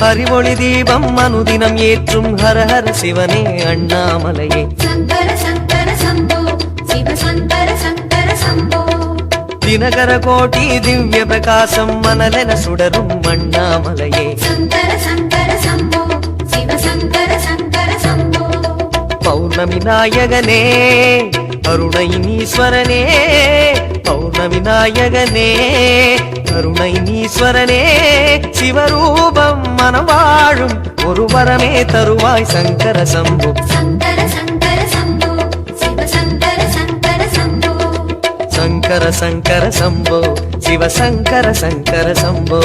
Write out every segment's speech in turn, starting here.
அறிவொளி தீபம் அனுதினம் ஏற்றும் ஹர ஹர சிவனே அண்ணாமலையே. தினகர கோட்டி திவ்ய பிரகாசம் மணலென சுடரும் அண்ணாமலையே. பௌர்ணமி நாயகனே அருணை நீஸ்வரனே பௌர்ணமி நாயகனே அருணை நீஸ்வரனே சிவரூபம் மனம் வாழும் ஒரு வரமே தருவாய் சங்கர சம்பு. சங்கர சங்கர சம்போ சிவ சங்கர சங்கர சம்போ.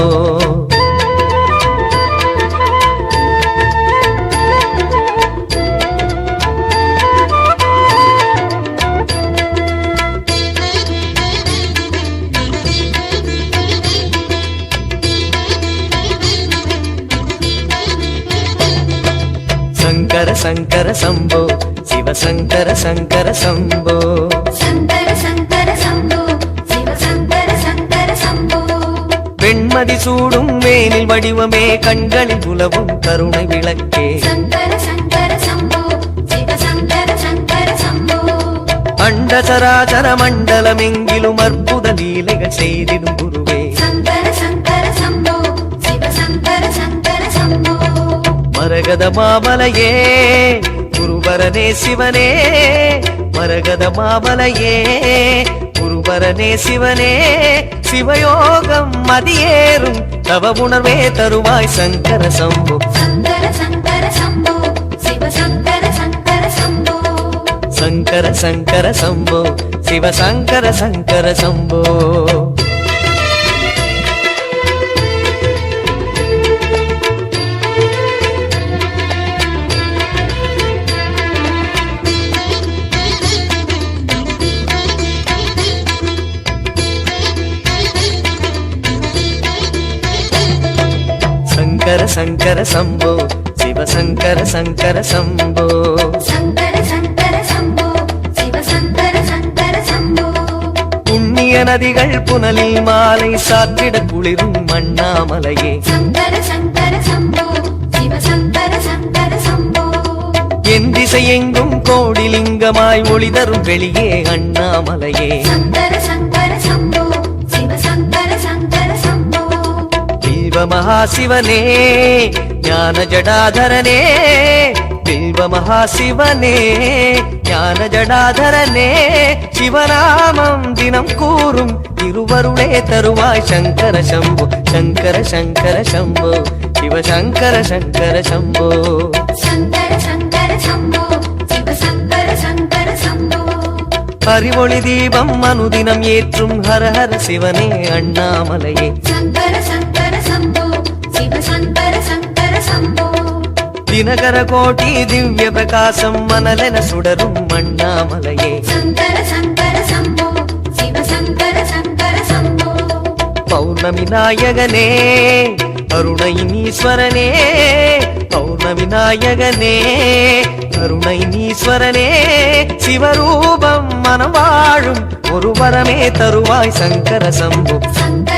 சம்போ சிவ சங்கர சங்கர சம்போ வெண்மதி சூடும் வேனில் வடிவமே கண்களில் புலவும் கருணை விளக்கே சங்கர சங்கர சம்போ சிவ சங்கர சங்கர சம்போ அண்ட சராசர மண்டலம் எங்கிலும் அற்புத லீலைகள் செய்திடும் மரகத மாமலையே குருவரனே சிவனே மரகத மாமலையே குருவரனே சிவனே சிவயோகம் மதியேறும் தவ உணர்வே தருவாய் சங்கர சம்பு. சங்கர சங்கர சம்போ சிவ சங்கர சங்கர சம்போ. சங்கர சங்கர சம்போ. சிவ சங்கர சங்கர சம்போ. சங்கர சங்கர சம்போ. சிவ சங்கர சம்போ. புண்ணிய நதிகள் புனலில் மாலை சாத்திட குளிரும் அண்ணாமலையே சங்கர சங்கர சம்போ. சிவ சங்கர சங்கர சம்போ. என் திசையெங்கும் கோடிலிங்கமாய் ஒளி தரும் வெளியே அண்ணாமலையே. சங்கர சங்கர சம்போ. மகாசிவனே ஞான ஜடாதரனே பில்வ மகாசிவனே ஞான ஜடாதரனே சிவநாமம் தினம் கூறும் திருவருளே தருவாய் சங்கர சம்பு சங்கர சங்கர சம்போ சிவ சங்கர சம்போ. சங்கர சங்கர சம்போ சிவ சங்கர சங்கர சம்போ. அறிவொளி தீபம் அனுதினம் ஏற்றும் ஹர ஹர சிவனே அண்ணாமலையே. தினகர கோட்டி திவ்ய பிரகாசம் மணலென சுடரும் அண்ணாமலையே சங்கர சங்கர சம்போ சிவ சங்கர சங்கர சம்போ பௌர்ணமி நாயகனே அருணை நீஸ்வரனே பௌர்ணமி நாயகனே அருணை நீஸ்வரனே சிவரூபம் மனம் வாழும் ஒரு வரமே தருவாய் சங்கர சம்பு சங்கர